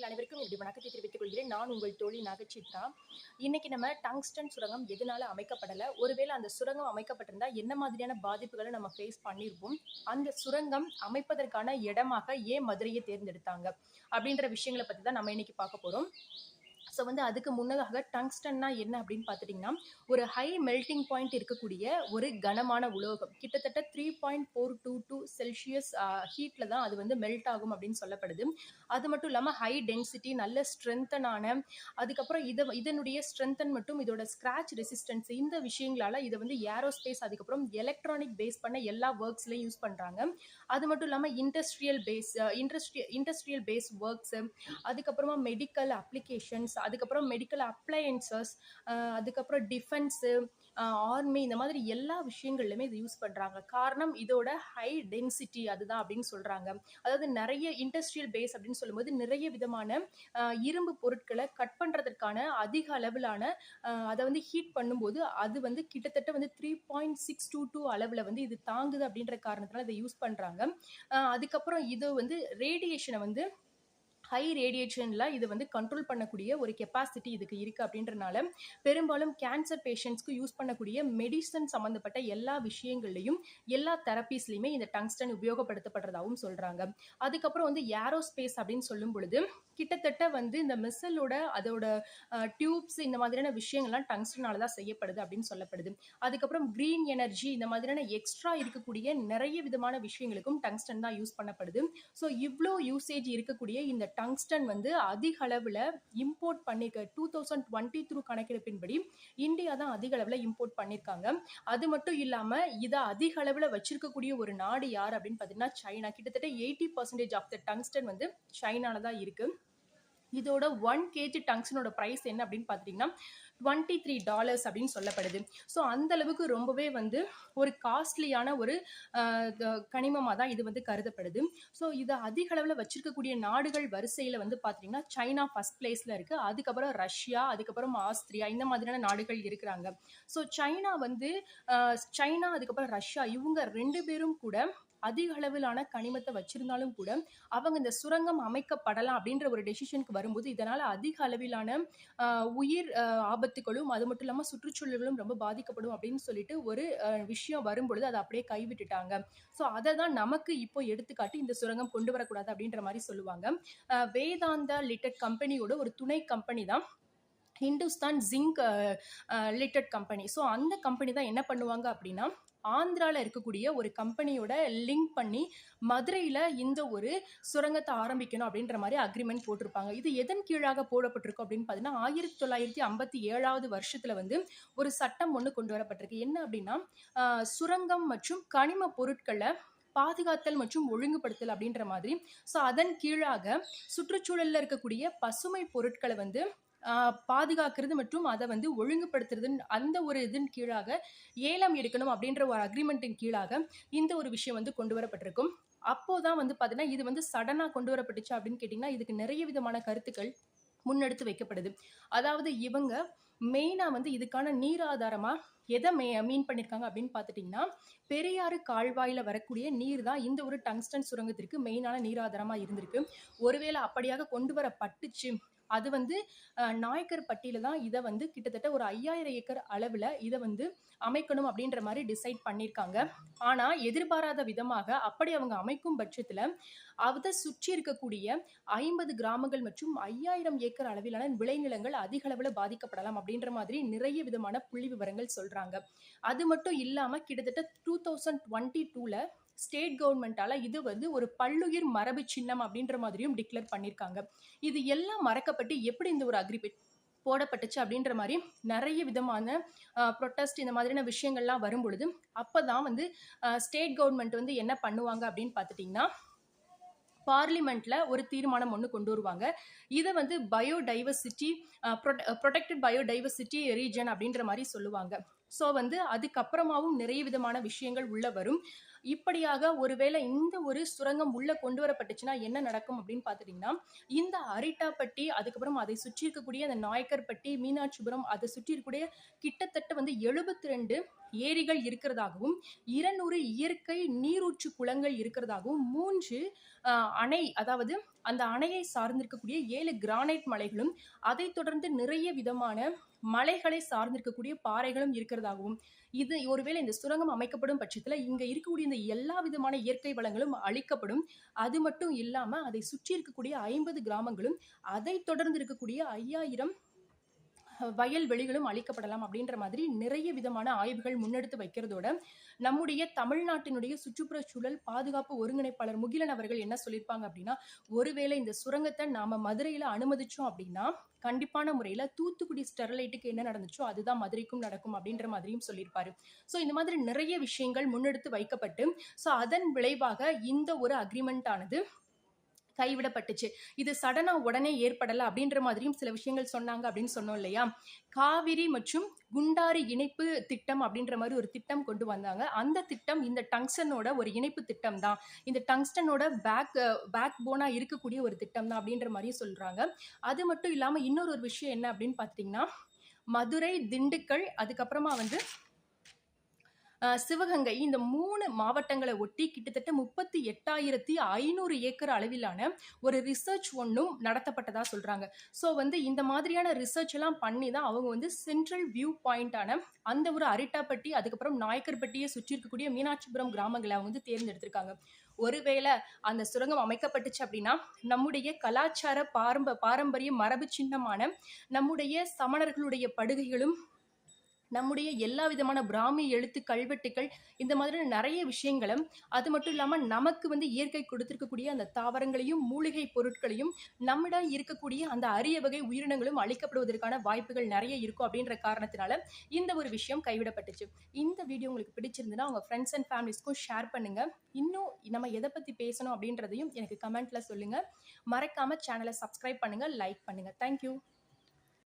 நேயர்கள் அனைவருக்கும் என்னுடைய வணக்கத்தை தெரிவித்துக் கொள்கிறேன். நான் உங்கள் தோழி நகைச்சித்ரா. இன்னைக்கு நம்ம டங்ஸ்டன் சுரங்கம் எதனால அமைக்கப்படலை? ஒருவேளை அந்த சுரங்கம் அமைக்கப்பட்டிருந்தா என்ன மாதிரியான பாதிப்புகளை நம்ம ஃபேஸ் பண்ணியிருப்போம் அந்த சுரங்கம் அமைப்பதற்கான இடமாக ஏன் மதுரையை தேர்ந்தெடுத்தாங்க? அப்படின்ற விஷயங்களை பற்றி தான் நம்ம இன்னைக்கு பார்க்க போகிறோம் ஸோ வந்து அதுக்கு முன்னதாக டங்ஸ்டன்னா என்ன அப்படின்னு பார்த்துட்டிங்கன்னா ஒரு ஹை மெல்டிங் பாயிண்ட் இருக்கக்கூடிய ஒரு கனமான உலோகம். கிட்டத்தட்ட three point four two two Celsius ஹீட்டில் தான் அது வந்து மெல்ட் ஆகும் அப்படின்னு சொல்லப்படுது. அது மட்டும் இல்லாமல் ஹை டென்சிட்டி நல்ல ஸ்ட்ரென்த்தனான அதுக்கப்புறம் இதை இதனுடைய ஸ்ட்ரென்தன் மட்டும் இதோட ஸ்க்ராச் ரெசிஸ்டன்ஸ் இந்த விஷயங்களால இதை வந்து ஏரோஸ்பேஸ் அதுக்கப்புறம் எலக்ட்ரானிக் பேஸ் பண்ண எல்லா ஒர்க்ஸ்லையும் யூஸ் பண்ணுறாங்க அது மட்டும் இல்லாமல் industrial base industry industrial base works அதுக்கப்புறமா மெடிக்கல் அப்ளிகேஷன்ஸ் அதுக்கப்புறம் மெடிக்கல் அப்ளையன்சஸ் அதுக்கப்புறம் டிஃபென்ஸு ஆர்மி இந்த மாதிரி எல்லா விஷயங்கள்லையுமே இது யூஸ் பண்ணுறாங்க காரணம் இதோட ஹை டென்சிட்டி அதுதான் அப்படின்னு சொல்கிறாங்க அதாவது நிறைய இண்டஸ்ட்ரியல் பேஸ் அப்படின்னு சொல்லும்போது நிறைய விதமான இரும்பு பொருட்களை கட் பண்ணுறதுக்கான அதிக அளவிலான அதை வந்து ஹீட் பண்ணும்போது அது வந்து கிட்டத்தட்ட வந்து three point six two two அளவில் வந்து இது தாங்குது அப்படின்ற காரணத்தினால இதை யூஸ் பண்ணுறாங்க அதுக்கப்புறம் இது வந்து ரேடியேஷனை வந்து ஹை ரேடியேஷனில் இது வந்து கண்ட்ரோல் பண்ணக்கூடிய ஒரு கெப்பாசிட்டி இதுக்கு இருக்குது அப்படின்றனால பெரும்பாலும் கேன்சர் பேஷண்ட்ஸ்க்கு யூஸ் பண்ணக்கூடிய மெடிசன் சம்மந்தப்பட்ட எல்லா விஷயங்கள்லையும் எல்லா தெரப்பீஸ்லையுமே இந்த டங்ஸ்டன் உபயோகப்படுத்தப்படுறதாகவும் சொல்கிறாங்க அதுக்கப்புறம் வந்து ஏரோஸ்பேஸ் அப்படின்னு சொல்லும் பொழுது கிட்டத்தட்ட வந்து இந்த மிசலோட அதோட டியூப்ஸ் இந்த மாதிரியான விஷயங்கள்லாம் டங்ஸ்டனால தான் செய்யப்படுது அப்படின்னு சொல்லப்படுது. அதுக்கப்புறம் க்ரீன் எனர்ஜி இந்த மாதிரியான எக்ஸ்ட்ரா இருக்கக்கூடிய நிறைய விதமான விஷயங்களுக்கும் டங்ஸ்டன் தான் யூஸ் பண்ணப்படுது. ஸோ இவ்வளோ யூசேஜ் இருக்கக்கூடிய இந்த டங்ஸ்டன் வந்து அதிக அளவில் இம்போர்ட் பண்ணிக்க டூ தௌசண்ட் டுவெண்ட்டி த்ரூ கணக்கெடுப்பின்படி இந்தியா தான் அதிக அளவில் இம்போர்ட் பண்ணியிருக்காங்க அது மட்டும் இல்லாமல் இதை அதிக அளவில் வச்சிருக்கக்கூடிய ஒரு நாடு யார் அப்படின்னு பார்த்தீங்கன்னா சைனா. கிட்டத்தட்ட eighty percentage of the tungsten வந்து சைனால தான் இருக்குது இதோட ஒன் கேஜி டங்ஸ்டனோட ப்ரைஸ் என்ன அப்படின்னு பார்த்தீங்கன்னா டுவெண்ட்டி த்ரீ டாலர்ஸ் அப்படின்னு சொல்லப்படுது. ஸோ அந்த அளவுக்கு ரொம்பவே வந்து ஒரு காஸ்ட்லியான ஒரு கனிமமாக தான் இது வந்து கருதப்படுது. ஸோ இதை அதிக அளவில் வச்சிருக்கக்கூடிய நாடுகள் வரிசையில் வந்து பார்த்தீங்கன்னா சைனா ஃபர்ஸ்ட் பிளேஸில் இருக்குது அதுக்கப்புறம் ரஷ்யா அதுக்கப்புறம் ஆஸ்திரியா இந்த மாதிரியான நாடுகள் இருக்கிறாங்க. ஸோ சைனா வந்து சைனா அதுக்கப்புறம் ரஷ்யா இவங்க ரெண்டு பேரும் கூட அதிக அளவிலான கனிமத்தை வச்சிருந்தாலும் கூட அவங்க இந்த சுரங்கம் அமைக்கப்படலாம் அப்படின்ற ஒரு டெசிஷனுக்கு வரும்போது இதனால் அதிக அளவிலான உயிர் ஆபத்துகளும் அது மட்டும் இல்லாமல் சுற்றுச்சூழல்களும் ரொம்ப பாதிக்கப்படும் அப்படின்னு சொல்லிட்டு ஒரு விஷயம் வரும்பொழுது அதை அப்படியே கைவிட்டுட்டாங்க. ஸோ அதை தான் நமக்கு இப்போ எடுத்துக்காட்டி இந்த சுரங்கம் கொண்டு வரக்கூடாது அப்படின்ற மாதிரி சொல்லுவாங்க. வேதாந்த வேதாந்தா லிட்டட் கம்பெனியோட ஒரு துணை கம்பெனி தான். Hindustan zinc limited company. So அந்த கம்பெனி தான் என்ன பண்ணுவாங்க அப்படின்னா ஆந்திராவில் இருக்கக்கூடிய ஒரு கம்பெனியோட லிங்க் பண்ணி மதுரையில் இந்த ஒரு சுரங்கத்தை ஆரம்பிக்கணும் அப்படின்ற மாதிரி அக்ரிமெண்ட் போட்டிருப்பாங்க. இது எதன் கீழாக போடப்பட்டிருக்கும் அப்படின்னு பார்த்தீங்கன்னா ஆயிரத்தி தொள்ளாயிரத்தி ஐம்பத்தி ஏழாவது வருஷத்தில் வந்து ஒரு சட்டம் ஒன்று கொண்டு வரப்பட்டிருக்கு. என்ன அப்படின்னா சுரங்கம் மற்றும் கனிம பொருட்களை பாதுகாத்தல் மற்றும் ஒழுங்குபடுத்தல் அப்படின்ற மாதிரி. ஸோ அதன் கீழாக சுற்றுச்சூழலில் இருக்கக்கூடிய பசுமை பொருட்களை வந்து பாதுகாக்கிறது மற்றும் அதை வந்து ஒழுங்குபடுத்துறதுன்னு அந்த ஒரு இதன் கீழாக ஏலம் எடுக்கணும் அப்படின்ற ஒரு அக்ரிமெண்ட்டின் கீழாக இந்த ஒரு விஷயம் வந்து கொண்டு வரப்பட்டிருக்கும். அப்போதான் வந்து பார்த்தீங்கன்னா இது வந்து சடனாக கொண்டு வரப்பட்டுச்சு அப்படின்னு கேட்டிங்கன்னா இதுக்கு நிறைய விதமான கருத்துக்கள் முன்னெடுத்து வைக்கப்படுது. அதாவது இவங்க மெயினாக வந்து இதுக்கான நீர் ஆதாரமாக எதை மே மீன் பண்ணியிருக்காங்க அப்படின்னு பார்த்துட்டிங்கன்னா பெரியாறு கால்வாயில் வரக்கூடிய நீர் தான் இந்த ஒரு டங்ஸ்டன் சுரங்கத்திற்கு மெயினான நீராதாரமாக இருந்திருக்கு. ஒருவேளை அப்படியாக கொண்டு வரப்பட்டுச்சு அது வந்து நாயக்கர் பட்டியல தான் இதை வந்து கிட்டத்தட்ட ஒரு ஐயாயிரம் ஏக்கர் அளவில் இதை வந்து அமைக்கணும் அப்படின்ற மாதிரி டிசைட் பண்ணியிருக்காங்க ஆனால் எதிர்பாராத விதமாக அப்படி அவங்க அமைக்கும் பட்சத்தில் அதை சுற்றி இருக்கக்கூடிய ஐம்பது கிராமங்கள் மற்றும் ஐயாயிரம் ஏக்கர் அளவிலான விளைநிலங்கள் அதிக அளவில் பாதிக்கப்படலாம் அப்படின்ற மாதிரி நிறைய விதமான புள்ளி விவரங்கள் சொல்கிறாங்க அது மட்டும் இல்லாமல் கிட்டத்தட்ட டூ தௌசண்ட் டுவெண்ட்டி டூவில் ஸ்டேட் கவர்மெண்ட்டால் இது வந்து ஒரு பல்லுயிர் மரபு சின்னம் அப்படின்ற மாதிரியும் டிக்ளேர் பண்ணியிருக்காங்க இது எல்லாம் மறக்கப்பட்டு எப்படி இந்த ஒரு அக்ரிமெண்ட் போடப்பட்டுச்சு அப்படின்ற மாதிரி நிறைய விதமான ப்ரொட்டஸ்ட் இந்த மாதிரியான விஷயங்கள்லாம் வரும்பொழுது அப்போ தான் வந்து ஸ்டேட் கவர்மெண்ட் வந்து என்ன பண்ணுவாங்க அப்படின்னு பார்த்துட்டிங்கன்னா பார்லிமெண்ட்டில் ஒரு தீர்மானம் ஒன்று கொண்டு வருவாங்க. இதை வந்து பயோடைவர்சிட்டி ப்ரொடெக்டட் பயோடைவர்சிட்டி ரீஜன் அப்படின்ற மாதிரி சொல்லுவாங்க. ஸோ வந்து அதுக்கப்புறமாவும் நிறைய விதமான விஷயங்கள் உள்ள வரும். இப்படியாக ஒருவேளை இந்த ஒரு சுரங்கம் உள்ள கொண்டு வரப்பட்டுச்சுன்னா என்ன நடக்கும் அப்படின்னு பார்த்துட்டிங்கன்னா இந்த அரிட்டாப்பட்டி அதுக்கப்புறம் அதை சுற்றி இருக்கக்கூடிய அந்த நாயக்கர்பட்டி மீனாட்சிபுரம் அதை சுற்றி இருக்கக்கூடிய கிட்டத்தட்ட வந்து எழுபத்தி ரெண்டு ஏரிகள் இருக்கிறதாகவும் இருநூறு இயற்கை நீரூற்று குளங்கள் இருக்கிறதாகவும் மூன்று அணை அதாவது அந்த அணையை சார்ந்திருக்கக்கூடிய ஏழு கிரானைட் மலைகளும் அதைத் தொடர்ந்து நிறைய விதமான மலைகளை சார்ந்திருக்கக்கூடிய பாறைகளும் இருக்கிறதாகவும் இது ஒருவேளை இந்த சுரங்கம் அமைக்கப்படும் பட்சத்தில் இங்க இருக்கக்கூடிய இந்த எல்லா விதமான இயற்கை வளங்களும் அழிக்கப்படும். அது மட்டும் இல்லாம அதை சுற்றி இருக்கக்கூடிய ஐம்பது கிராமங்களும் அதை தொடர்ந்து இருக்கக்கூடிய ஐயாயிரம் வயல்வெளிகளும் அழிக்கப்படலாம் அப்படின்ற மாதிரி நிறைய விதமான ஆய்வுகள் முன்னெடுத்து வைக்கிறதோட நம்முடைய தமிழ்நாட்டினுடைய சுற்றுப்புற சூழல் பாதுகாப்பு ஒருங்கிணைப்பாளர் முகிலன் அவர்கள் என்ன சொல்லியிருப்பாங்க அப்படின்னா ஒருவேளை இந்த சுரங்கத்தை நாம மதுரையில அனுமதிச்சோம் அப்படின்னா கண்டிப்பான முறையில தூத்துக்குடி ஸ்டெர்லைட்டுக்கு என்ன நடந்துச்சோ அதுதான் மதுரைக்கும் நடக்கும் அப்படின்ற மாதிரியும் சொல்லியிருப்பாரு. ஸோ இந்த மாதிரி நிறைய விஷயங்கள் முன்னெடுத்து வைக்கப்பட்டு ஸோ அதன் விளைவாக இந்த ஒரு அக்ரிமெண்ட் ஆனது கைவிடப்பட்டுச்சு. இது சடனா உடனே ஏற்படல அப்படின்ற மாதிரியும் சில விஷயங்கள் சொன்னாங்க அப்படின்னு சொன்னோம் இல்லையா? காவிரி மற்றும் குண்டாறு இணைப்பு திட்டம் அப்படின்ற மாதிரி ஒரு திட்டம் கொண்டு வந்தாங்க. அந்த திட்டம் இந்த டங்ஸ்டனோட ஒரு இணைப்பு திட்டம் தான். இந்த டங்ஸ்டனோட பேக் பேக் போனா இருக்கக்கூடிய ஒரு திட்டம் தான் அப்படின்ற மாதிரியும் சொல்றாங்க. அது மட்டும் இல்லாம இன்னொரு ஒரு விஷயம் என்ன அப்படின்னு பார்த்தீங்கன்னா மதுரை திண்டுக்கல் அதுக்கப்புறமா வந்து சிவகங்கை இந்த மூணு மாவட்டங்களை ஒட்டி கிட்டத்தட்ட முப்பத்தி எட்டாயிரத்தி ஐநூறு ஏக்கர் அளவிலான ஒரு ரிசர்ச் ஒன்றும் நடத்தப்பட்டதாக சொல்கிறாங்க ஸோ வந்து இந்த மாதிரியான ரிசர்ச் எல்லாம் பண்ணி தான் அவங்க வந்து சென்ட்ரல் வியூ பாயிண்டான அந்த ஒரு அரிட்டாப்பட்டி அதுக்கப்புறம் நாயக்கர்பட்டியை சுற்றி இருக்கக்கூடிய மீனாட்சிபுரம் கிராமங்களை அவங்க வந்து தேர்ந்தெடுத்திருக்காங்க. ஒருவேளை அந்த சுரங்கம் அமைக்கப்பட்டுச்சு அப்படின்னா நம்முடைய கலாச்சார பாரம்ப பாரம்பரிய மரபு சின்னமான நம்முடைய சமணர்களுடைய படுகைகளும் நம்முடைய எல்லா விதமான பிராமி எழுத்து கல்வெட்டுக்கள் இந்த மாதிரியான நிறைய விஷயங்களும் அது மட்டும் இல்லாமல் நமக்கு வந்து இயற்கை கொடுத்திருக்கக்கூடிய அந்த தாவரங்களையும் மூலிகை பொருட்களையும் நம்மிடம் இருக்கக்கூடிய அந்த அரிய வகை உயிரினங்களும் அழிக்கப்படுவதற்கான வாய்ப்புகள் நிறைய இருக்கும் அப்படின்ற காரணத்தினால இந்த ஒரு விஷயம் கைவிடப்பட்டுச்சு. இந்த வீடியோ உங்களுக்கு பிடிச்சிருந்ததுன்னா உங்கள் ஃப்ரெண்ட்ஸ் அண்ட் ஃபேமிலிஸ்க்கும் ஷேர் பண்ணுங்கள் இன்னும் நம்ம எதை பற்றி பேசணும் அப்படின்றதையும் எனக்கு கமெண்ட்டில் சொல்லுங்கள் மறக்காமல் சேனலை சப்ஸ்கிரைப் பண்ணுங்கள் லைக் பண்ணுங்கள் தேங்க்யூ